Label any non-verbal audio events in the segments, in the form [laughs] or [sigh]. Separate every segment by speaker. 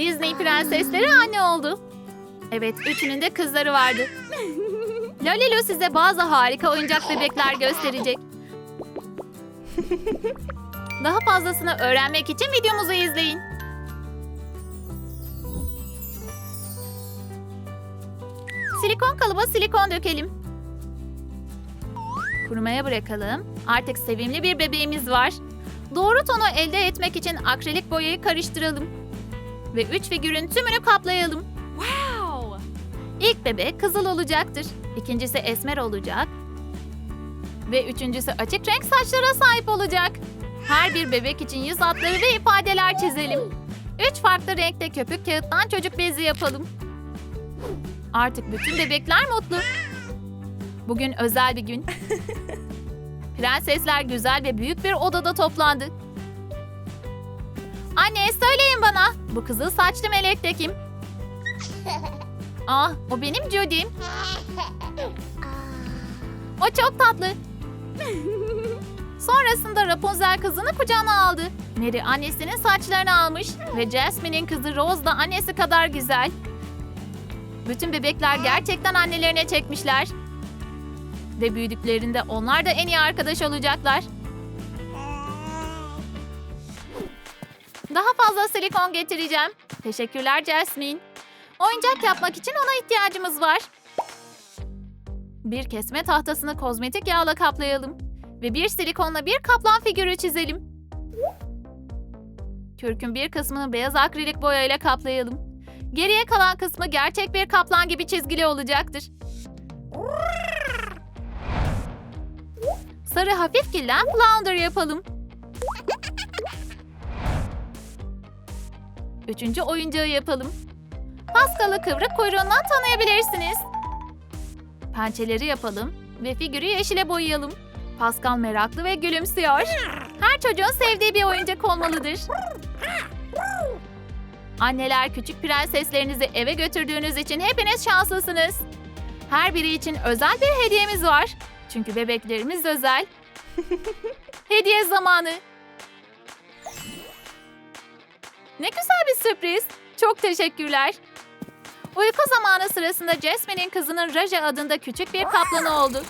Speaker 1: Disney prensesleri anne oldu. Evet, üçünün de kızları vardı. Lolilo size bazı harika oyuncak bebekler gösterecek. Daha fazlasını öğrenmek için videomuzu izleyin. Silikon kalıba silikon dökelim. Kurumaya bırakalım. Artık sevimli bir bebeğimiz var. Doğru tonu elde etmek için akrilik boyayı karıştıralım. Ve üç figürün tümünü kaplayalım.
Speaker 2: Wow!
Speaker 1: İlk bebek kızıl olacaktır. İkincisi esmer olacak. Ve üçüncüsü açık renk saçlara sahip olacak. Her bir bebek için yüz hatları ve ifadeler çizelim. Üç farklı renkte köpük kağıttan çocuk bezi yapalım. Artık bütün bebekler mutlu. Bugün özel bir gün. [laughs] Prensesler güzel ve büyük bir odada toplandı. Anne söyleyin. Bu kızıl saçlı melek de kim? Ah, o benim Judy'm. O çok tatlı. Sonrasında Rapunzel kızını kucağına aldı. Mary annesinin saçlarını almış ve Jasmine'in kızı Rose da annesi kadar güzel. Bütün bebekler gerçekten annelerine çekmişler. Ve büyüdüklerinde onlar da en iyi arkadaş olacaklar. Daha fazla silikon getireceğim. Teşekkürler Jasmine. Oyuncak yapmak için ona ihtiyacımız var. Bir kesme tahtasını kozmetik yağla kaplayalım. Ve bir silikonla bir kaplan figürü çizelim. Kürkün bir kısmını beyaz akrilik boyayla kaplayalım. Geriye kalan kısmı gerçek bir kaplan gibi çizgili olacaktır. Sarı hafif gilden flounder yapalım. Üçüncü oyuncağı yapalım. Paskalı kıvrık kuyruğundan tanıyabilirsiniz. Pençeleri yapalım ve figürü yeşile boyayalım. Pascal meraklı ve gülümsüyor. Her çocuğun sevdiği bir oyuncak olmalıdır. Anneler küçük prenseslerinizi eve götürdüğünüz için hepiniz şanslısınız. Her biri için özel bir hediyemiz var. Çünkü bebeklerimiz özel. [laughs] Hediye zamanı. Ne güzel bir sürpriz. Çok teşekkürler. Uyku zamanı sırasında Jasmine'in kızının Raja adında küçük bir kaplanı oldu.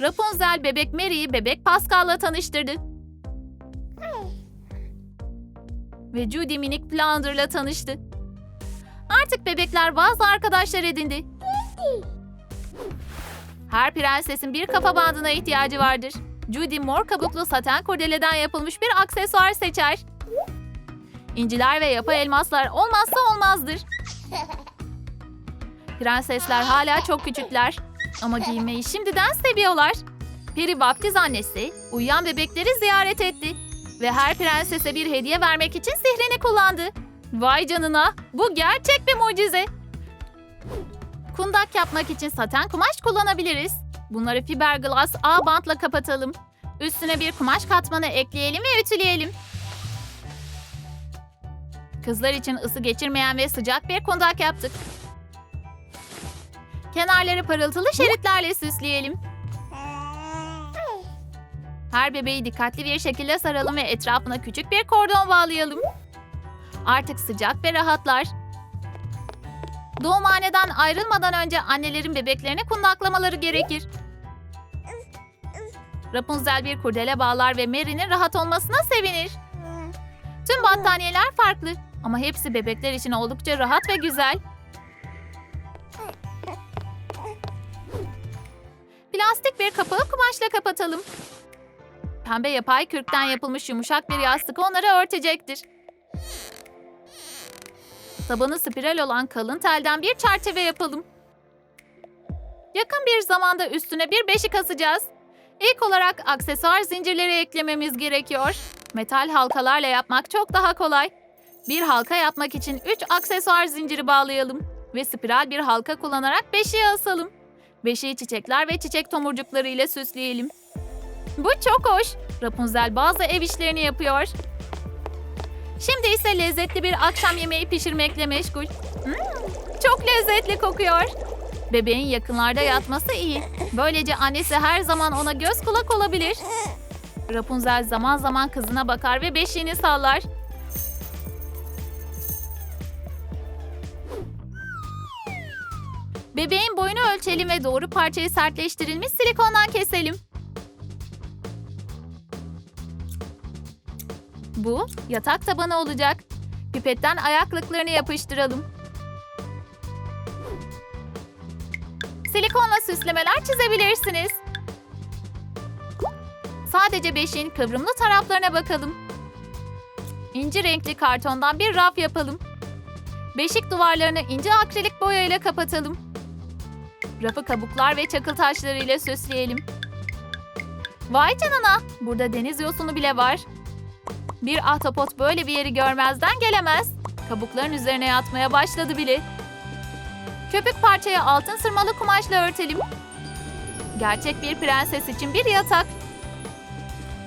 Speaker 1: Rapunzel bebek Mary'i bebek Pascal'la tanıştırdı. Ve Judy minik Flounder'la tanıştı. Artık bebekler bazı arkadaşlar edindi. Her prensesin bir kafa bandına ihtiyacı vardır. Judy mor kabuklu saten kurdeleden yapılmış bir aksesuar seçer. İnciler ve yapay elmaslar olmazsa olmazdır. [laughs] Prensesler hala çok küçükler ama giymeyi şimdiden seviyorlar. Peri vaftiz annesi uyuyan bebekleri ziyaret etti ve her prensese bir hediye vermek için sihrini kullandı. Vay canına bu gerçek bir mucize. Kundak yapmak için saten kumaş kullanabiliriz. Bunları fiberglass ağ bantla kapatalım. Üstüne bir kumaş katmanı ekleyelim ve ütüleyelim. Kızlar için ısı geçirmeyen ve sıcak bir kundak yaptık. Kenarları parıltılı şeritlerle süsleyelim. Her bebeği dikkatli bir şekilde saralım ve etrafına küçük bir kordon bağlayalım. Artık sıcak ve rahatlar. Doğumhaneden ayrılmadan önce annelerin bebeklerini kundaklamaları gerekir. Rapunzel bir kurdele bağlar ve Mary'nin rahat olmasına sevinir. Tüm battaniyeler farklı ama hepsi bebekler için oldukça rahat ve güzel. Plastik bir kapağı kumaşla kapatalım. Pembe yapay kürkten yapılmış yumuşak bir yastık onları örtecektir. Tabanı spiral olan kalın telden bir çerçeve yapalım. Yakın bir zamanda üstüne bir beşik asacağız. İlk olarak aksesuar zincirleri eklememiz gerekiyor. Metal halkalarla yapmak çok daha kolay. Bir halka yapmak için 3 aksesuar zinciri bağlayalım ve spiral bir halka kullanarak beşiğe asalım. Beşiği çiçekler ve çiçek tomurcukları ile süsleyelim. Bu çok hoş. Rapunzel bazı ev işlerini yapıyor. Şimdi ise lezzetli bir akşam yemeği pişirmekle meşgul. Hmm, çok lezzetli kokuyor. Bebeğin yakınlarda yatması iyi. Böylece annesi her zaman ona göz kulak olabilir. Rapunzel zaman zaman kızına bakar ve beşiğini sallar. Bebeğin boyunu ölçelim ve doğru parçayı sertleştirilmiş silikondan keselim. Bu yatak tabanı olacak. Pipetten ayaklıklarını yapıştıralım. Silikonla süslemeler çizebilirsiniz. Sadece beşin kıvrımlı taraflarına bakalım. İnci renkli kartondan bir raf yapalım. Beşik duvarlarını ince akrilik boyayla kapatalım. Rafı kabuklar ve çakıl taşlarıyla süsleyelim. Vay canına! Burada deniz yosunu bile var. Bir ahtapot böyle bir yeri görmezden gelemez. Kabukların üzerine yatmaya başladı bile. Köpük parçayı altın sırmalı kumaşla örtelim. Gerçek bir prenses için bir yatak.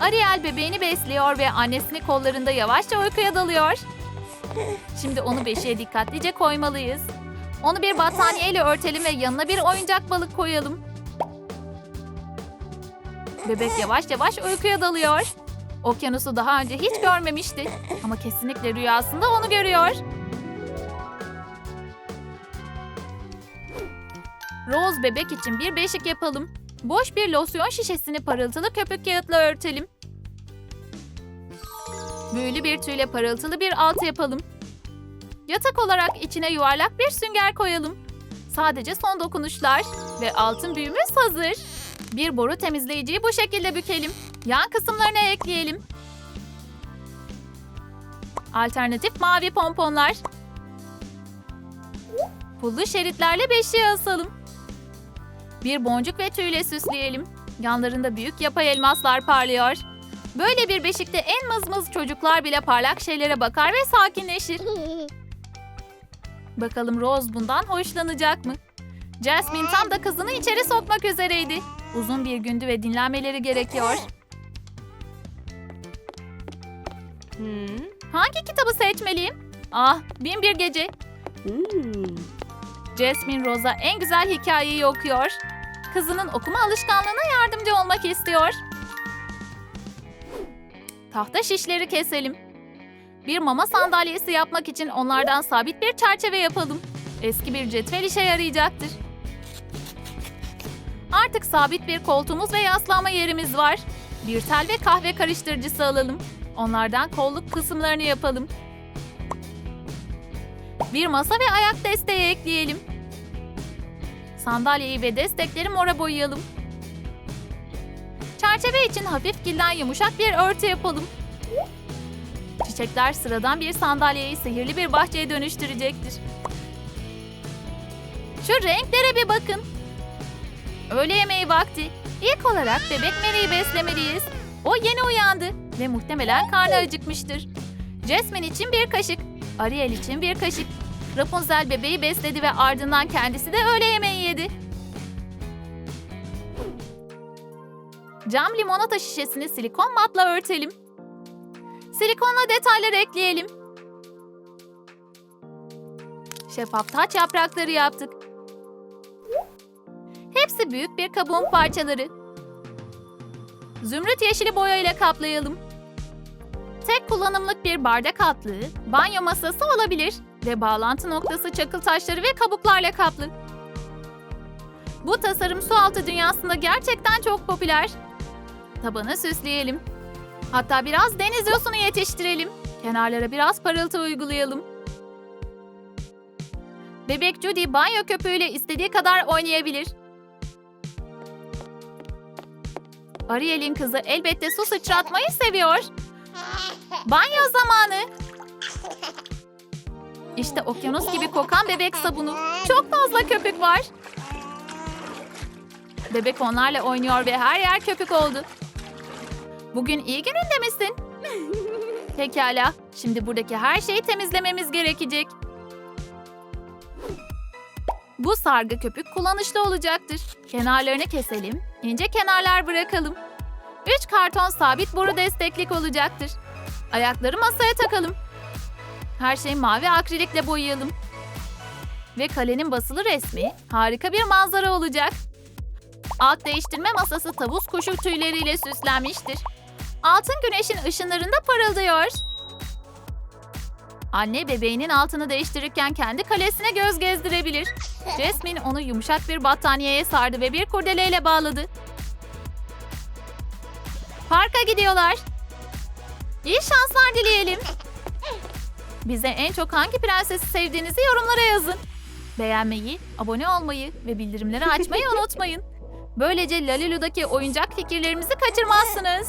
Speaker 1: Ariel bebeğini besliyor ve annesini kollarında yavaşça uykuya dalıyor. Şimdi onu beşiğe dikkatlice koymalıyız. Onu bir battaniyeyle örtelim ve yanına bir oyuncak balık koyalım. Bebek yavaş yavaş uykuya dalıyor. Okyanusu daha önce hiç görmemişti. Ama kesinlikle rüyasında onu görüyor. Rose bebek için bir beşik yapalım. Boş bir losyon şişesini parıltılı köpük kağıtla örtelim. Büyülü bir tüyle parıltılı bir altı yapalım. Yatak olarak içine yuvarlak bir sünger koyalım. Sadece son dokunuşlar ve altın büyümüz hazır. Bir boru temizleyiciyi bu şekilde bükelim. Yan kısımlarına ekleyelim. Alternatif mavi pomponlar. Pullu şeritlerle beşiğe asalım. Bir boncuk ve tüyle süsleyelim. Yanlarında büyük yapay elmaslar parlıyor. Böyle bir beşikte en mızmız çocuklar bile parlak şeylere bakar ve sakinleşir. [laughs] Bakalım Rose bundan hoşlanacak mı? Jasmine tam da kızını içeri sokmak üzereydi. Uzun bir gündü ve dinlenmeleri gerekiyor. Hangi kitabı seçmeliyim? Ah, Bin Bir Gece. Jasmine Rose'a en güzel hikayeyi okuyor. Kızının okuma alışkanlığına yardımcı olmak istiyor. Tahta şişleri keselim. Bir mama sandalyesi yapmak için onlardan sabit bir çerçeve yapalım. Eski bir cetvel işe yarayacaktır. Artık sabit bir koltuğumuz ve yaslanma yerimiz var. Bir tel ve kahve karıştırıcısı alalım. Onlardan kolluk kısımlarını yapalım. Bir masa ve ayak desteği ekleyelim. Sandalyeyi ve destekleri mora boyayalım. Çerçeve için hafif gilden yumuşak bir örtü yapalım. Çiçekler sıradan bir sandalyeyi sihirli bir bahçeye dönüştürecektir. Şu renklere bir bakın. Öğle yemeği vakti. İlk olarak bebek Mary'i beslemeliyiz. O yeni uyandı ve muhtemelen karnı acıkmıştır. Jasmine için bir kaşık, Ariel için bir kaşık. Rapunzel bebeği besledi ve ardından kendisi de öğle yemeği yedi. Cam limonata şişesini silikon matla örtelim. Silikonla detaylar ekleyelim. Şeffaf taç yaprakları yaptık. Hepsi büyük bir kabuğun parçaları. Zümrüt yeşili boyayla kaplayalım. Tek kullanımlık bir bardak altlığı, banyo masası olabilir ve bağlantı noktası çakıl taşları ve kabuklarla kaplı. Bu tasarım su altı dünyasında gerçekten çok popüler. Tabanı süsleyelim. Hatta biraz deniz yosunu yetiştirelim. Kenarlara biraz parıltı uygulayalım. Bebek Judy banyo köpüğüyle istediği kadar oynayabilir. Ariel'in kızı elbette su sıçratmayı seviyor. Banyo zamanı. İşte okyanus gibi kokan bebek sabunu. Çok fazla köpük var. Bebek onlarla oynuyor ve her yer köpük oldu. Bugün iyi gününde misin? [laughs] Pekala. Şimdi buradaki her şeyi temizlememiz gerekecek. Bu sargı köpük kullanışlı olacaktır. Kenarlarını keselim. İnce kenarlar bırakalım. 3 karton sabit boru desteklik olacaktır. Ayakları masaya takalım. Her şeyi mavi akrilikle boyayalım. Ve kalenin basılı resmi harika bir manzara olacak. Alt değiştirme masası tavus kuşu tüyleriyle süslenmiştir. Altın güneşin ışınlarında parıldıyor. Anne bebeğinin altını değiştirirken kendi kalesine göz gezdirebilir. [laughs] Jasmine onu yumuşak bir battaniyeye sardı ve bir kurdeleyle bağladı. Parka gidiyorlar. İyi şanslar dileyelim. [laughs] Bize en çok hangi prensesi sevdiğinizi yorumlara yazın. Beğenmeyi, abone olmayı ve bildirimleri açmayı [laughs] unutmayın. Böylece Lalilu'daki oyuncak fikirlerimizi kaçırmazsınız.